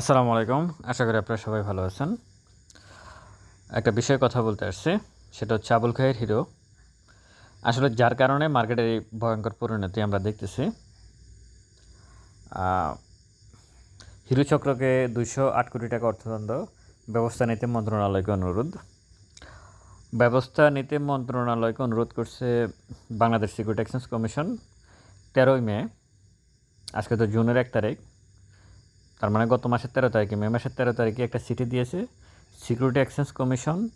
আসসালামু আলাইকুম। আশা করি আপনারা সবাই ভালো আছেন। একটা বিষয়ে কথা বলতে আসছি, সেটা হচ্ছে আবুল খায়ের হিরো আসলে যার কারণে মার্কেটের এই ভয়ঙ্কর পরিণতি আমরা দেখতেছি হিরো চক্রকে দুইশো আট কোটি টাকা অর্থদণ্ড, ব্যবস্থা নিতে মন্ত্রণালয়কে অনুরোধ। ব্যবস্থা নিতে মন্ত্রণালয়কে অনুরোধ করছে বাংলাদেশ সিকিউরিটি এক্সচেঞ্জ কমিশন তেরোই মে, আজকে তো জুনের এক তারিখ। তার মানে গত মাসের তেরো তারিখে, মে মাসের তেরো তারিখে একটা চিঠি দিয়েছে সিকিউরিটি এক্সচেঞ্জ কমিশন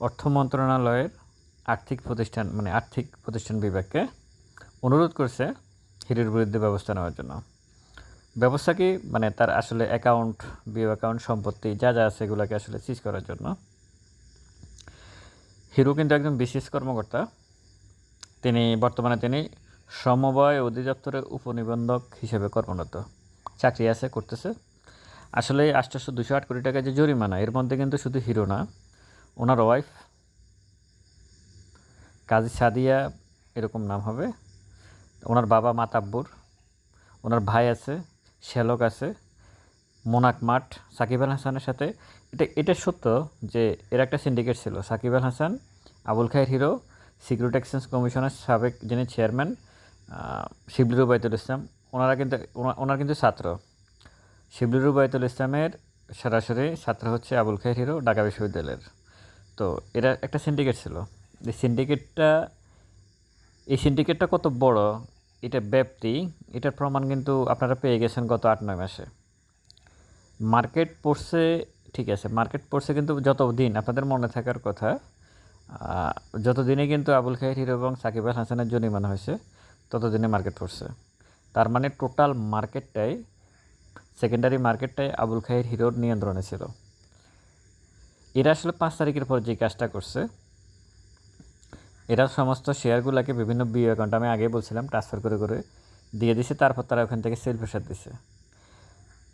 অর্থ মন্ত্রণালয়ের আর্থিক প্রতিষ্ঠান মানে আর্থিক প্রতিষ্ঠান বিভাগকে অনুরোধ করছে হিরের বিরুদ্ধে ব্যবস্থা নেওয়ার জন্য। ব্যবস্থা কি? মানে তার আসলে অ্যাকাউন্ট বিও অ্যাকাউন্ট সম্পত্তি যা যা আছে এগুলোকে আসলে সিজ করার জন্য। হিরো কিন্তু একজন বিশেষ কর্মকর্তা। তিনি, বর্তমানে তিনি সমবায় অধিদপ্তরের উপনিবন্ধক হিসেবে কর্মরত। চাকরি আছে, করতেছে। আসলে আষ্টশো দুশো আট কোটি টাকা যে জরিমানা, এর মধ্যে কিন্তু শুধু হিরো না, ওনার ওয়াইফ কাজী সাদিয়া এরকম নাম হবে, ওনার বাবা মাতাব্বুর ওনার ভাই আছে, শ্যালক আছে, মোনাক মাঠ, সাকিব আল হাসানের সাথে। এটা এটা সত্য যে এর একটা সিন্ডিকেট ছিল, Shakib Al Hasan, Abul Khayer hero security exchange কমিশনের সাবেক যিনি চেয়ারম্যান শিবলির রুবাইতুল ইসলাম, ওনারা কিন্তু, ওনা- ওনার কিন্তু ছাত্র। শিবলির রুবাইতুল ইসলামের সরাসরি ছাত্র হচ্ছে আবুল খায়ের হিরো ঢাকা বিশ্ববিদ্যালয়ের। তো এটা একটা সিন্ডিকেট ছিল। এই সিন্ডিকেটটা এই সিন্ডিকেটটা কত বড় এটা ব্যাপ্তি এটার প্রমাণ কিন্তু আপনারা পেয়ে গেছেন গত আট নয় মাসে। মার্কেট পড়ছে ঠিক আছে মার্কেট পড়ছে কিন্তু যত দিন আপনাদের মনে থাকার কথা আহ, যত দিনে কিন্তু আবুল খায়ের হিরো এবং সাকিব আল হাসানের জন্য জরিমানা হয়েছে ততদিনে মার্কেট পড়ছে। তার মানে টোটাল মার্কেটটাই সেকেন্ডারি মার্কেটটাই আবুল খায়ের হিরোর নিয়ন্ত্রণে ছিল। এরা আসলে পাঁচ তারিখের পর যে কাজটা করছে, এরা সমস্ত শেয়ারগুলোকে বিভিন্ন বিও অ্যাকাউন্ট, আমি আগে বলছিলাম, ট্রান্সফার করে করে দিয়ে দিছে, তারপর তারা ওখান থেকে সেল প্রেশার দিছে।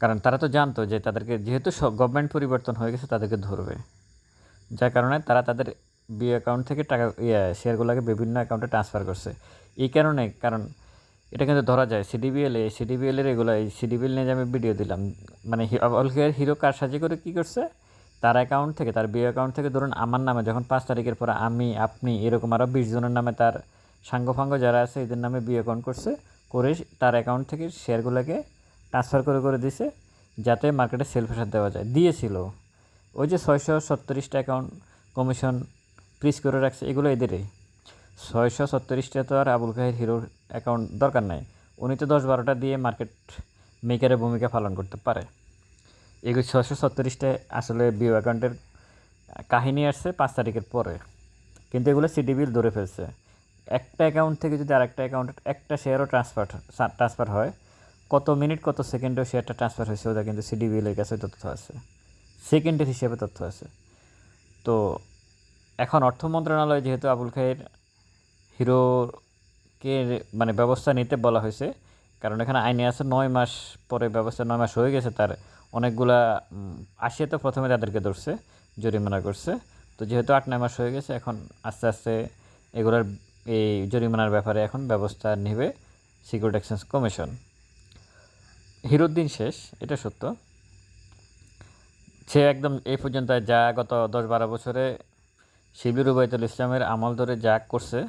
কারণ তারা তো জানতো যে তাদেরকে, যেহেতু গভর্নমেন্ট পরিবর্তন হয়ে গেছে, তাদেরকে ধরবে। যার কারণে তারা তাদের বিও অ্যাকাউন্ট থেকে টাকা ইয়ে শেয়ারগুলোকে বিভিন্ন অ্যাকাউন্টে ট্রান্সফার করছে। এই কারণে, কারণ এটা কিন্তু ধরা যায় সিডিবিএল এ সিডিবিএল এর এগুলো এই সিডিবিএল নিয়ে যে আমি ভিডিও দিলাম মানে অলকের হিরো কার সাজে করে কী করছে? তার অ্যাকাউন্ট থেকে, তার বিও অ্যাকাউন্ট থেকে ধরুন আমার নামে যখন পাঁচ তারিখের পরে আমি, আপনি এরকম আরও বিশ জনের নামে তার সাঙ্গফাঙ্গ যারা আছে এদের নামে বিও অ্যাকাউন্ট করছে, করে তার অ্যাকাউন্ট থেকে শেয়ারগুলোকে ট্রান্সফার করে করে দিছে, যাতে মার্কেটে সেল প্রেশার দেওয়া যায়। দিয়েছিল। ওই যে ছয়শো সত্তরিশটা অ্যাকাউন্ট কমিশন ফ্রিজ করে রাখছে, এগুলো এদেরই। ছয়শো সত্তরিশটা তো আর আবুল খাহির হিরোর অ্যাকাউন্ট দরকার নাই। উনি তো দশ বারোটা দিয়ে মার্কেট মেকারের ভূমিকা পালন করতে পারে। এগুলো ছয়শো সত্তরিশটা আসলে বিও অ্যাকাউন্টের কাহিনী আসছে পাঁচ তারিখের পরে। কিন্তু এগুলো সিডিবিল ধরে ফেলছে। একটা অ্যাকাউন্ট থেকে যদি আরেকটা অ্যাকাউন্টে একটা শেয়ারও ট্রান্সফার ট্রান্সফার হয়, কত মিনিট কত সেকেন্ডেও শেয়ারটা ট্রান্সফার হয়েছে, ওটা কিন্তু সিডিবিএলের কাছে তথ্য আছে। সেকেন্ডের হিসেবে তথ্য আছে। তো এখন অর্থ মন্ত্রণালয় যেহেতু আবুল খায়ের হিরোকে মানে ব্যবস্থা নিতে বলা হয়েছে। কারণ এখানে আইনে আছে নয় মাস পরে ব্যবস্থা নয় মাস হয়ে গেছে তার। অনেকগুলা আসিয়া তো প্রথমে তাদেরকে ধরছে, জরিমানা করছে। তো যেহেতু আট, নয় মাস হয়ে গেছে, এখন আস্তে আস্তে এগুলোর এই জরিমানার ব্যাপারে এখন ব্যবস্থা নেবে সিকিউরিটি এক্সচেঞ্জ কমিশন হিরোর দিন শেষ, এটা সত্য। সে একদম এই পর্যন্ত যা গত দশ, বারো বছরে শিবির উবায়তুল ইসলামের আমল ধরে যা করছে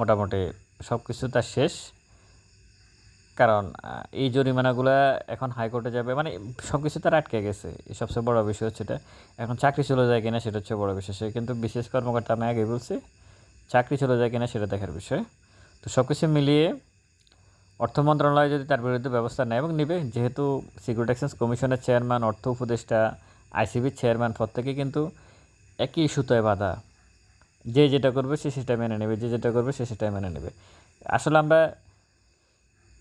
মোটামুটি সব কিছু তার শেষ। কারণ এই জরিমানাগুলো এখন হাইকোর্টে যাবে মানে সব কিছু তার আটকে গেছে। সবচেয়ে বড় বিষয় হচ্ছে এটা। এখন চাকরি চলে যায় কিনা সেটা হচ্ছে বড় বিষয়। সে কিন্তু বিশেষ কর্মকর্তা আমি আগে বলছি, চাকরি চলে যায় কিনা সেটা দেখার বিষয়। তো সব কিছু মিলিয়ে অর্থ মন্ত্রণালয় যদি তার বিরুদ্ধে ব্যবস্থা নেয় এবং নেবে, যেহেতু সিকিউরিটি এক্সচেঞ্জ কমিশনের চেয়ারম্যান অর্থ উপদেষ্টা আইসিবির চেয়ারম্যান প্রত্যেকে কিন্তু একই সুতোয় বাঁধা। যে যেটা করবে সে সেটা মেনে নেবে, যে যেটা করবে সে সেটাই মেনে নেবে। আসলে আমরা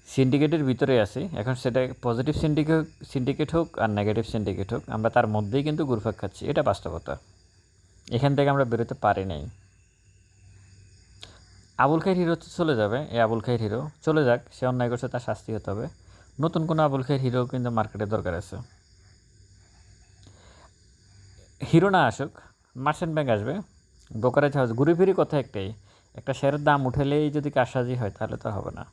সিন্ডিকেটের ভিতরে আছি, এখন সেটা পজিটিভ সিন্ডিকেট সিন্ডিকেট হোক আর নেগেটিভ সিন্ডিকেট হোক, আমরা তার মধ্যেই কিন্তু ঘুরফাক খাচ্ছি, এটা বাস্তবতা। এখান থেকে আমরা বেরোতে পারি নাই। আবুল খাইর হিরো চলে যাবে এই আবুল খাইর হিরো চলে যাক, সে অন্যায় করছে, তার শাস্তি হতে হবে। নতুন কোনো আবুল খাইর হিরো কিন্তু মার্কেটে দরকার আছে। হিরো না আসুক মার্চেন্ট ব্যাংক আসবে। ব্রোকারেজ হাউস ঘুরে ফিরে কথা একটাই? একটা শেয়ারের দাম উঠেলেই যদি কারসাজি হয়, তাহলে তো হবে না।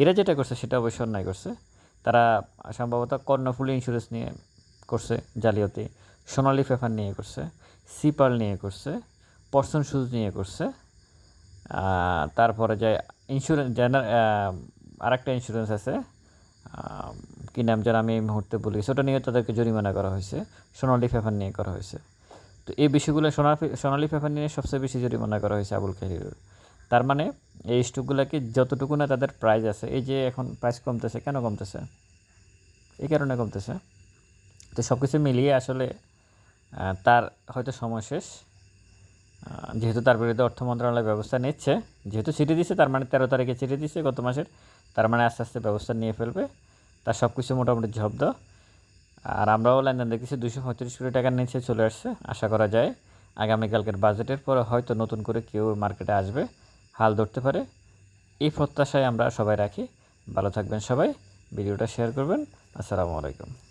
এরা যেটা করছে, সেটা অবশ্যই অন্যায় করছে। তারা সম্ভবত কর্ণফুলি ইন্স্যুরেন্স নিয়ে করছে, জালিয়াতি। সোনালি পেপার নিয়ে করছে সিপাল নিয়ে করছে পর্সন শুজ নিয়ে করছে। তারপরে যে ইন্স্যুরেন্স জেনার আরেকটা ইন্স্যুরেন্স আছে। কী নাম যেন আমি এই মুহূর্তে বলি ওটা নিয়ে তাদেরকে জরিমানা করা হয়েছে। সোনালি পেপার নিয়ে করা হয়েছে। তো এই বিষয়গুলো সোনালি সোনালি পেপার নিয়ে সবচেয়ে বেশি জরিমানা করা হয়েছে আবুল খাহিরুর তার মানে এই স্টকগুলোকে যতটুকু না তাদের প্রাইস আছে, এই যে এখন প্রাইস কমতেছে, কেন কমতেছে? এই কারণে কমতেছে। তো সব কিছু মিলিয়ে আসলে তার হয়তো সময় শেষ। যেহেতু তার বিরুদ্ধে অর্থ মন্ত্রণালয় ব্যবস্থা নিচ্ছে, যেহেতু চিঠি দিচ্ছে তার মানে তেরো তারিখে চিঠি দিচ্ছে গত মাসের। তার মানে আস্তে আস্তে ব্যবস্থা নিয়ে ফেলবে। তার সব কিছু মোটামুটি জব্দ। আর আমরাও লেনদেন দেখেছি দুশো পঁয়ত্রিশ কোটি টাকার নিচে চলে আসছে, আশা করা যায়। আগামীকালকের বাজেটের পরে হয়তো নতুন করে কেউ মার্কেটে আসবে, হাল ধরতে পারে। এই প্রত্যাশায় আমরা সবাই রাখি। ভালো থাকবেন সবাই। ভিডিওটা শেয়ার করবেন। আসসালামু আলাইকুম।